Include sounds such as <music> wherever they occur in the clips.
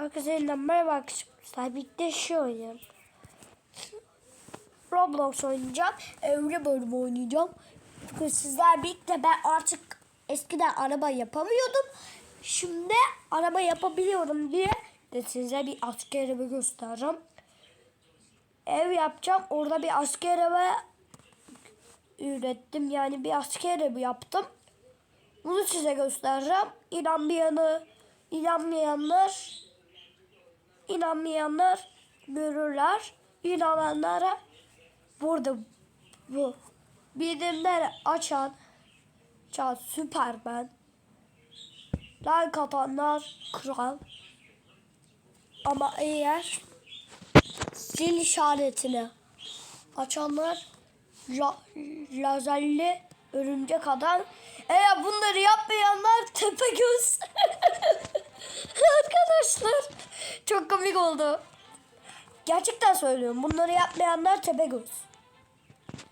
Arkadaşlar merhaba arkadaşlar. Birlikte şey oynayalım. Roblox oynayacağım. Evre bölümü oynayacağım. Bugün sizler birlikte ben artık eskiden araba yapamıyordum. Şimdi araba yapabiliyorum diye de size bir asker evi göstereceğim. Ev yapacağım. Orada bir asker evi ürettim. Yani bir asker evi yaptım. Bunu size göstereceğim. İnanmayanı, inanmayanlar, inanmayanlar görürler. İnananlara burada bu bildirimleri açan, açan Süpermen, like atanlar kral. Ama eğer zil işaretini açanlar la, lazerli örümcek adam. Eğer bunları yapmayanlar tepe göz. <laughs> Arkadaşlar çok komik oldu. Gerçekten söylüyorum. Bunları yapmayanlar tepe göz.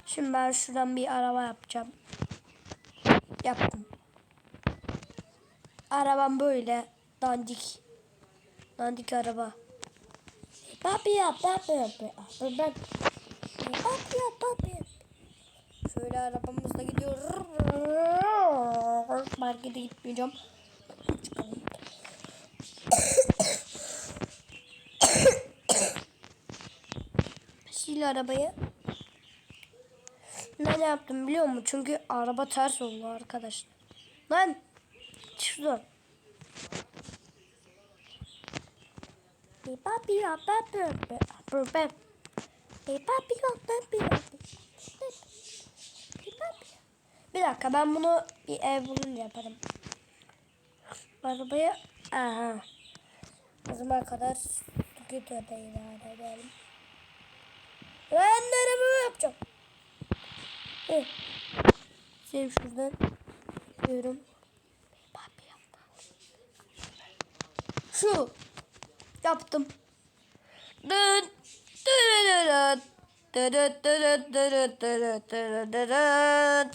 Şimdi ben şuradan bir araba yapacağım. Yaptım. Arabam böyle dandik. Dandik araba. Papi yap, papi yap. Ben papi yap, papi yap. Şöyle arabamızla gidiyor. Markete gitmeyeceğim. Çıkalım. Sil arabayı. Ne yaptım biliyor musun? Çünkü araba ters oldu arkadaşlar. Lan yap. Bir dakika ben bunu bir ev bulunca yaparım. Arabayı aha. O zaman kadar Stüdyo'da ileride edelim. Ben arabamı yapacağım. Evet. Sevim şuradan. Diyorum. Şu. Yaptım. Dın. Dın. Dırıt dırıt dırıt dırıt dırıt dırıt dırıt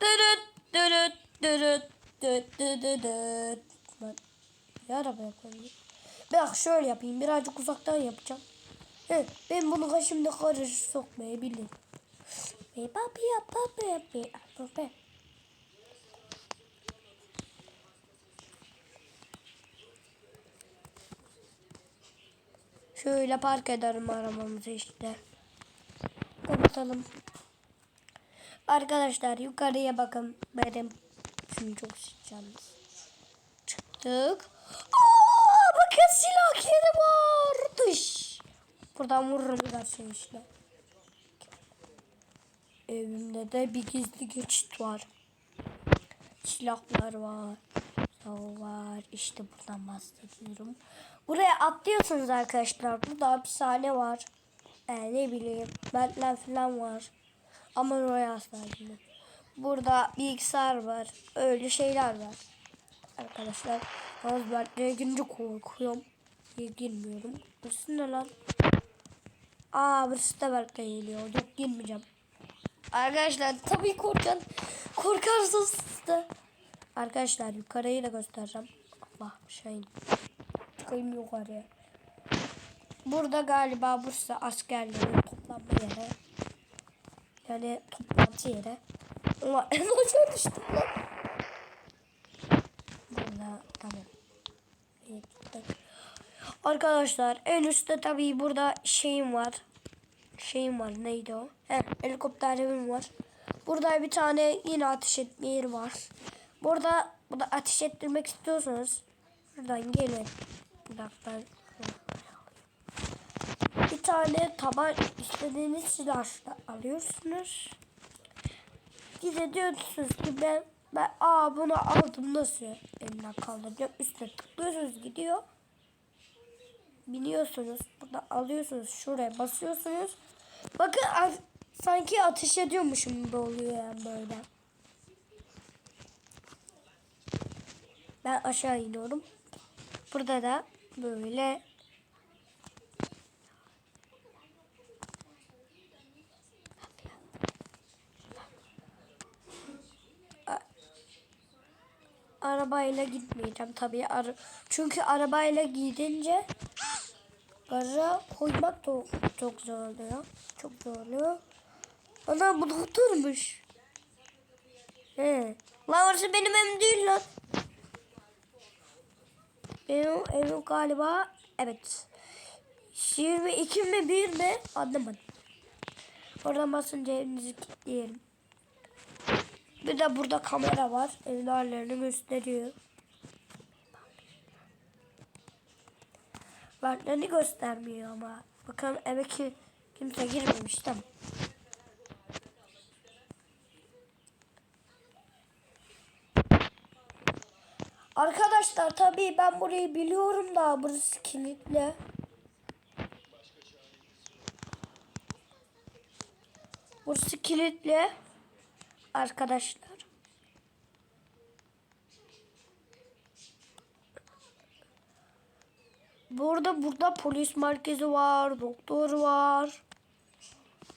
dırıt dırıt dırıt dırıt dırıt dırıt Ben bir araba yapayım. Bak şöyle yapayım. Birazcık uzaktan yapacağım. He, ben bunu kaşımda karış sokmayı bilirim. Be papi yap papi be papi. Şöyle park ederim arabamızı işte. Kapatalım. Arkadaşlar yukarıya bakın. Benim şimdi çok sıcağınız. Çıktık. Aa, bakın silah yeri var. Dış. Buradan vururum gerçekten işte. Evimde de bir gizli geçit var. Silahlar var. Silah var. İşte buradan bahsediyorum. Buraya atlıyorsunuz arkadaşlar. Burada hapishane var. Ee, ne bileyim. Bentler falan var. Ama oraya asla. Burada bilgisayar var. Öyle şeyler var. Arkadaşlar. Bentlere girince korkuyorum. Niye girmiyorum. Burası ne lan? Aa burası da Bentlere geliyor. Yok girmeyeceğim. Arkadaşlar tabii korkan korkarsınız de. Arkadaşlar yukarıyı da göstereceğim. Allah şey. Çıkayım yukarıya. Burada galiba Bursa askerlerin toplanma yeri. Yani toplantı yeri. Ama <laughs> en aşağı düştüm lan. Burada tamam. İyi, gittik. Arkadaşlar en üstte tabii burada şeyim var. Şeyim var neydi o? He, helikopterim var. Burada bir tane yine ateş etme yeri var. Burada burada ateş ettirmek istiyorsanız şuradan gelin. Bir dakika. Bir tane taban istediğiniz silahla alıyorsunuz. Bir de diyorsunuz ki ben ben aa bunu aldım nasıl elimden kaldıracağım. Üstüne tıklıyorsunuz gidiyor. Biniyorsunuz. Burada alıyorsunuz. Şuraya basıyorsunuz. Bakın sanki ateş ediyormuşum gibi oluyor yani böyle. Ben aşağı iniyorum. Burada da böyle arabayla gitmeyeceğim tabii. Ara Çünkü arabayla gidince garaja koymak da çok zor oluyor. Çok zor oluyor. Ana bu doktormuş. He. Lan orası benim evim değil lan. Benim evim galiba evet. 22 mi 1 mi anlamadım. Oradan basınca evinizi kilitleyelim. Bir de burada kamera var. Evin hallerini gösteriyor. Varlığını göstermiyor ama. Bakalım eve ki kimse girmemiş tamam. Arkadaşlar tabii ben burayı biliyorum da burası kilitli. Burası kilitli. Arkadaşlar. Burada burada polis merkezi var, doktor var.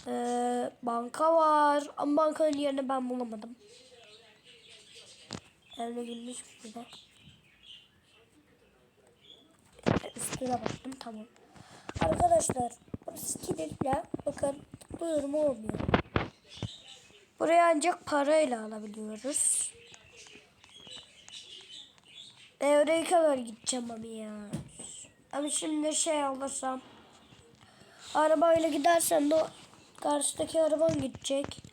Ee, banka var. Ama bankanın yerini ben bulamadım. Evine girmiş bir de. Üstüne baktım tamam. Arkadaşlar burası kilitli. Bakın tıklıyorum olmuyor. Buraya ancak parayla alabiliyoruz. E oraya kadar gideceğim abi ya. Ama şimdi şey alırsam arabayla gidersen de karşıdaki araban gidecek.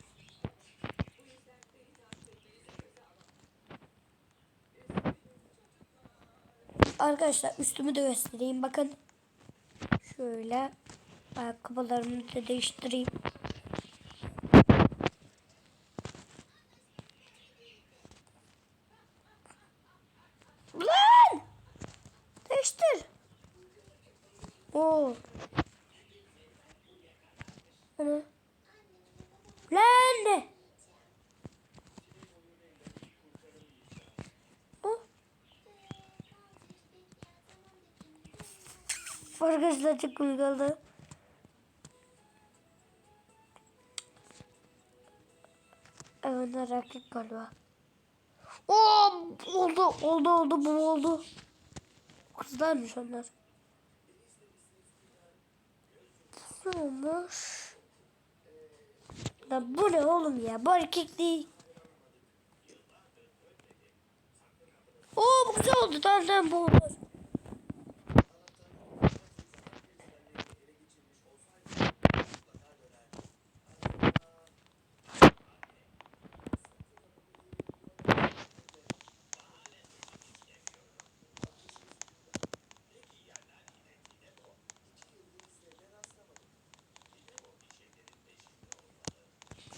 Arkadaşlar üstümü de göstereyim. Bakın. Şöyle ayakkabılarımı da değiştireyim. Lan! Değiştir. Oo. Ana. Lan ne? Oh. Arkadaşlar çok komik oldu. Evet erkek galiba. Oo, oldu oldu oldu bu oldu. Kızlarmış onlar. Ne olmuş? Lan bu ne oğlum ya? Bu erkek değil. Oo bu güzel oldu. Tamam tamam bu olur.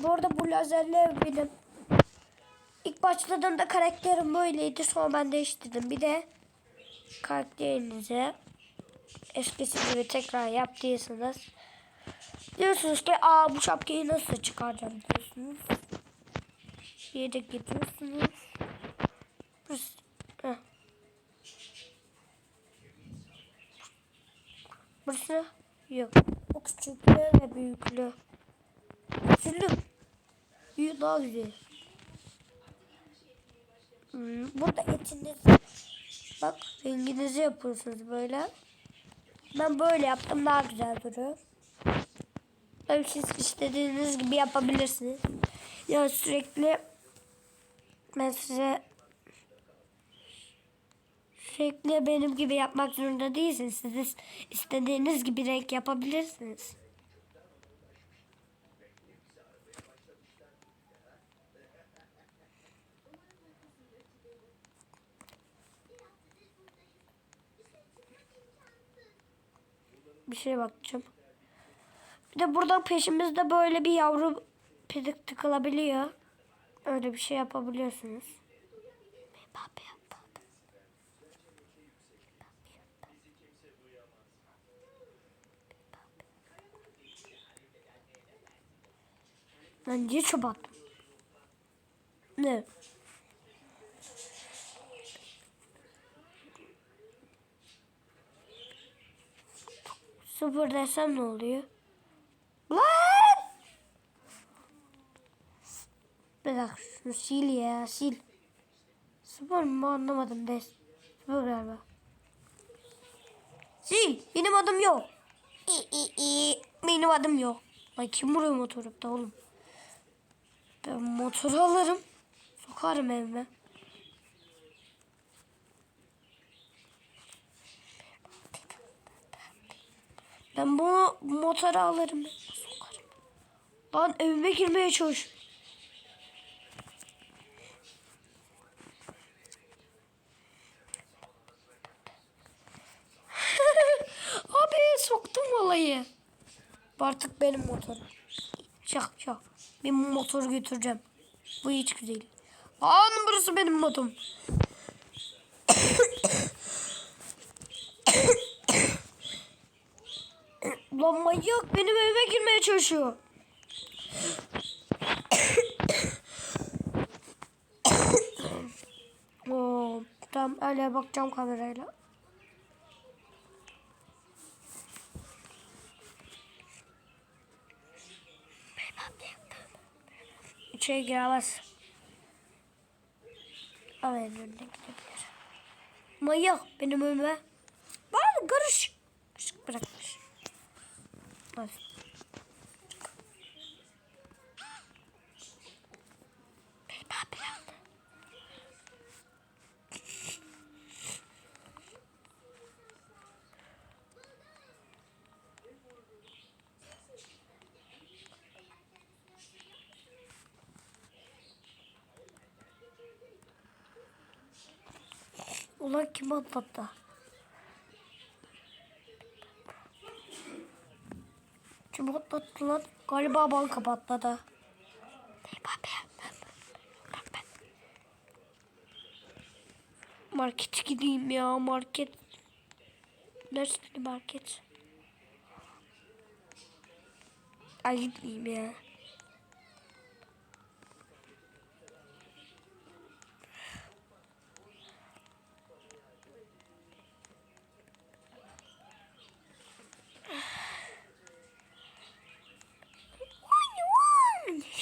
Bu arada bu lazerler benim. İlk başladığımda karakterim böyleydi. Sonra ben değiştirdim. Bir de karakterinizi eskisi gibi tekrar yaptıysanız diyorsunuz ki aa bu şapkayı nasıl çıkaracağım diyorsunuz. Yere gidiyorsunuz. Burası-. Burası yok. O küçüklüğü ve büyüklüğü. Küçüklük. Büyük daha güzel. Hmm, burada etiniz bak renginizi yapıyorsunuz böyle. Ben böyle yaptım daha güzel duruyor. Tabii siz istediğiniz gibi yapabilirsiniz. Ya sürekli ben size sürekli benim gibi yapmak zorunda değilsiniz. Siz istediğiniz gibi renk yapabilirsiniz. Bir şeye bakacağım. Bir de burada peşimizde böyle bir yavru pedik tıkılabiliyor. Öyle bir şey yapabiliyorsunuz. Ben niye çöp? Ne? Sıfır desem ne oluyor? Lan! Bir dakika şunu sil ya sil. Spor mu anlamadım des. Spor galiba. Si benim adım yok. İ, i, i. Benim adım yok. Ay kim vuruyor motoru da oğlum? Ben motoru alırım. Sokarım evime. Ben bunu motora alırım. Sokarım. Lan evime girmeye çalış. <laughs> Abi soktum. Bu artık benim motorum. Şak. Ben bu motoru götüreceğim. Bu hiç güzel. Lan burası benim motorum. Lan manyak benim evime girmeye çalışıyor. <coughs> Oo, tamam öyle bakacağım kamerayla. İçeri giremez. En önüne gidebilir. Manyak benim önüme. Bana karış. Işık bırakmış. Yaptı. Ulan kim atlattı? Kim atlattı lan? Galiba banka patladı. Market gideyim ya market. Neresi market? Ay gitmeyeyim ya.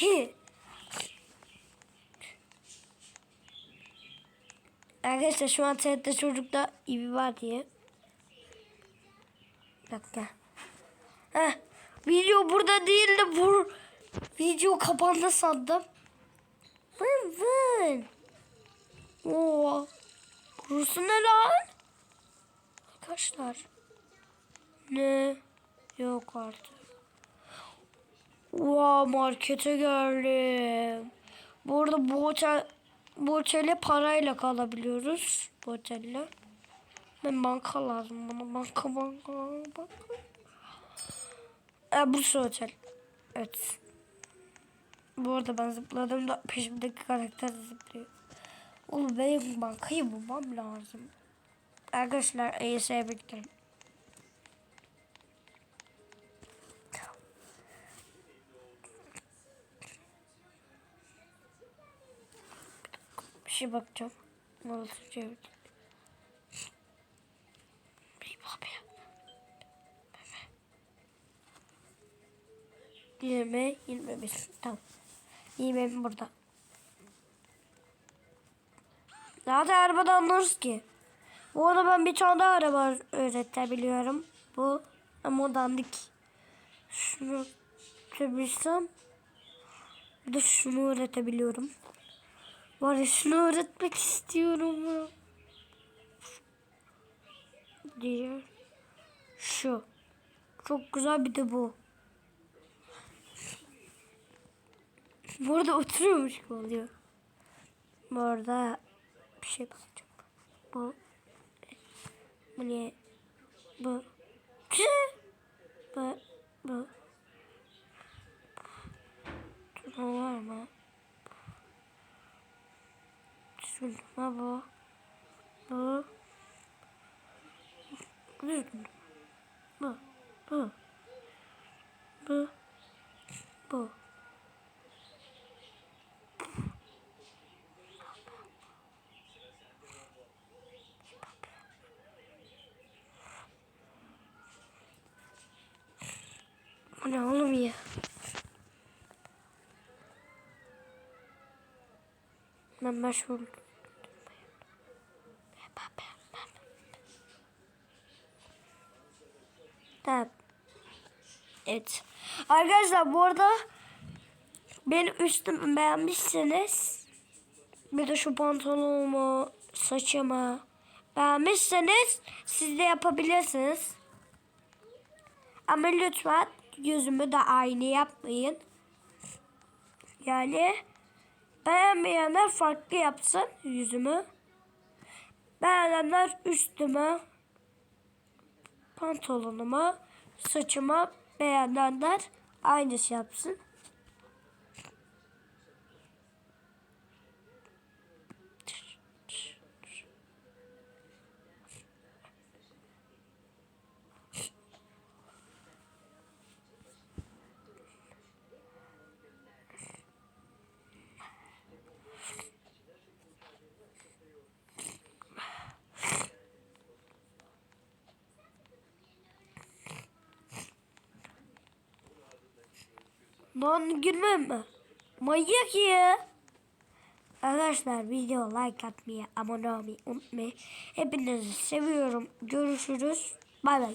He. Arkadaşlar şu an TRT çocukta İbi var diye. Bir dakika. Heh, video burada değil de bu video kapandı sandım. Vın vın. Oo. Burası ne lan? Arkadaşlar. Ne? Yok artık. Wow, markete geldim. Bu arada bu otel bu otele parayla kalabiliyoruz. Bu otelle. Ben banka lazım bana. Banka banka banka. E, Bursa Otel. Evet. Bu arada ben zıpladım da peşimdeki karakter zıplıyor. Oğlum benim bankayı bulmam lazım. Arkadaşlar EYS'ye beklerim. Şey bakacağım. Nasıl çevirdim. Yirmi, yirmi bir. Tamam. Yirmi bir burada. Zaten arabada anlarız ki. Bu arada ben bir tane daha araba öğretebiliyorum. Bu ama dandik. Şunu öğretebilsem. Bir de şunu öğretebiliyorum. Var ya şunu öğretmek istiyorum. Diğer. Şu. Çok güzel bir de bu. Burada oturuyormuş gibi oluyor. Bu arada bir şey bakacağım. Bu. Bu ne? Bu. Bu. Bu. Bu var mı? Şurada bu. Bu. Bu. Bu. Bu. Bu. Bu. Bu ne oğlum ya? Ben meşhur. Evet. Arkadaşlar bu arada benim üstümü beğenmişseniz bir de şu pantolonumu, saçımı beğenmişseniz siz de yapabilirsiniz. Ama lütfen yüzümü de aynı yapmayın. Yani beğenmeyenler farklı yapsın yüzümü. Beğenenler üstüme, pantolonuma, saçıma beğenenler aynısı yapsın. Lan gülme mi? Manyak ya. Arkadaşlar video like atmayı, abone olmayı unutmayın. Hepinizi seviyorum. Görüşürüz. Bay bay.